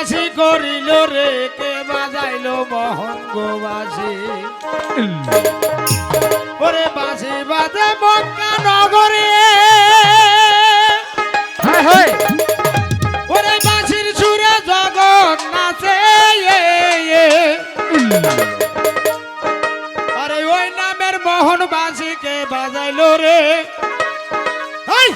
উদাসী করিল রে কে বাজাইলো মহঙ্গ বাসি ওরে বাসি বাজে মক্কা নগরে। ওরে বাসির সুরে জগৎ নাচে আরে ওই নামের মোহন বাসিকে বাজাইলো রে। হাই!